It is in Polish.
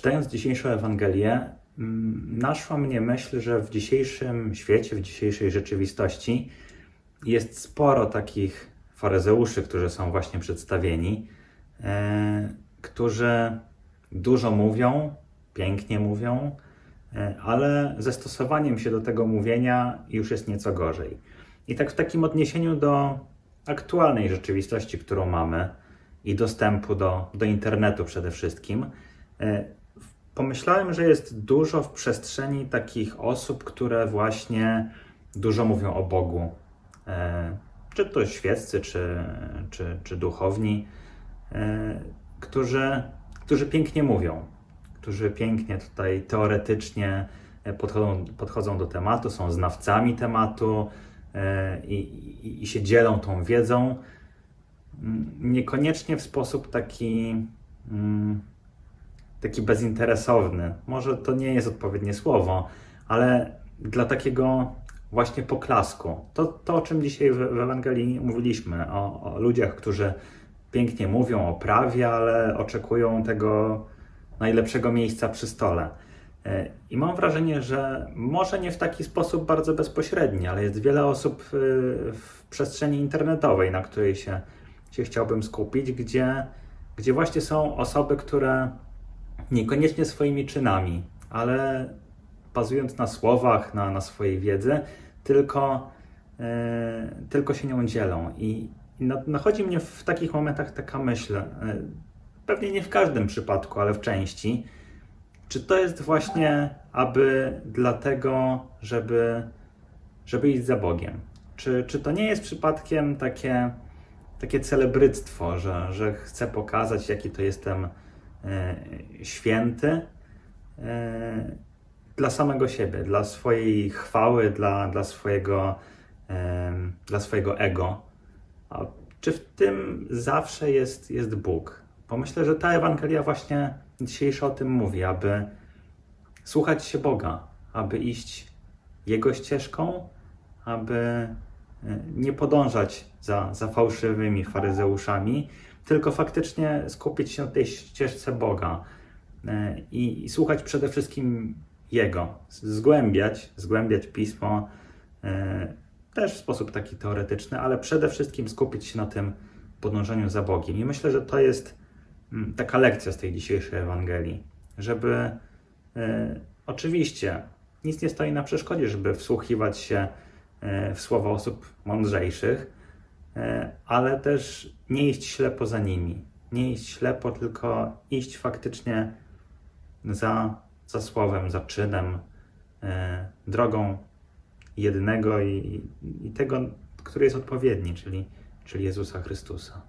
Czytając dzisiejszą Ewangelię, mm, naszła mnie myśl, że w dzisiejszym świecie, w dzisiejszej rzeczywistości jest sporo takich faryzeuszy, którzy są właśnie przedstawieni, e, którzy dużo mówią, pięknie mówią, e, ale ze stosowaniem się do tego mówienia już jest nieco gorzej. I tak w takim odniesieniu do aktualnej rzeczywistości, którą mamy i dostępu do, do internetu przede wszystkim, e, pomyślałem, że jest dużo w przestrzeni takich osób, które właśnie dużo mówią o Bogu. E, Czy to świeccy, czy, czy, czy duchowni, e, którzy, którzy pięknie mówią, którzy pięknie tutaj teoretycznie podchodzą, podchodzą do tematu, są znawcami tematu e, i, i, i się dzielą tą wiedzą. Mm, Niekoniecznie w sposób taki, mm, taki bezinteresowny. Może to nie jest odpowiednie słowo, ale dla takiego właśnie poklasku. To, to o czym dzisiaj w, w Ewangelii mówiliśmy, o, o ludziach, którzy pięknie mówią o prawie, ale oczekują tego najlepszego miejsca przy stole. E, I mam wrażenie, że może nie w taki sposób bardzo bezpośredni, ale jest wiele osób y, w przestrzeni internetowej, na której się, się chciałbym skupić, gdzie, gdzie właśnie są osoby, które niekoniecznie swoimi czynami, ale bazując na słowach, na, na swojej wiedzy, tylko, e, tylko się nią dzielą. I, i na- nachodzi mnie w takich momentach taka myśl, e, pewnie nie w każdym przypadku, ale w części, czy to jest właśnie aby dlatego, żeby, żeby iść za Bogiem? Czy, czy to nie jest przypadkiem takie, takie celebryctwo, że, że chcę pokazać, jaki to jestem święty e, dla samego siebie, dla swojej chwały, dla, dla, swojego, em, dla swojego ego? A czy w tym zawsze jest, jest Bóg? Bo myślę, że ta Ewangelia właśnie dzisiejsza o tym mówi, aby słuchać się Boga, aby iść Jego ścieżką, aby e, nie podążać za, za fałszywymi faryzeuszami, tylko faktycznie skupić się na tej ścieżce Boga e, i, i słuchać przede wszystkim Jego, zgłębiać, zgłębiać Pismo, e, też w sposób taki teoretyczny, ale przede wszystkim skupić się na tym podążaniu za Bogiem. I myślę, że to jest mm, taka lekcja z tej dzisiejszej Ewangelii, żeby e, oczywiście nic nie stoi na przeszkodzie, żeby wsłuchiwać się w słowa osób mądrzejszych, ale też nie iść ślepo za nimi. Nie iść ślepo, tylko iść faktycznie za, za słowem, za czynem, e, drogą jednego i, i tego, który jest odpowiedni, czyli, czyli Jezusa Chrystusa.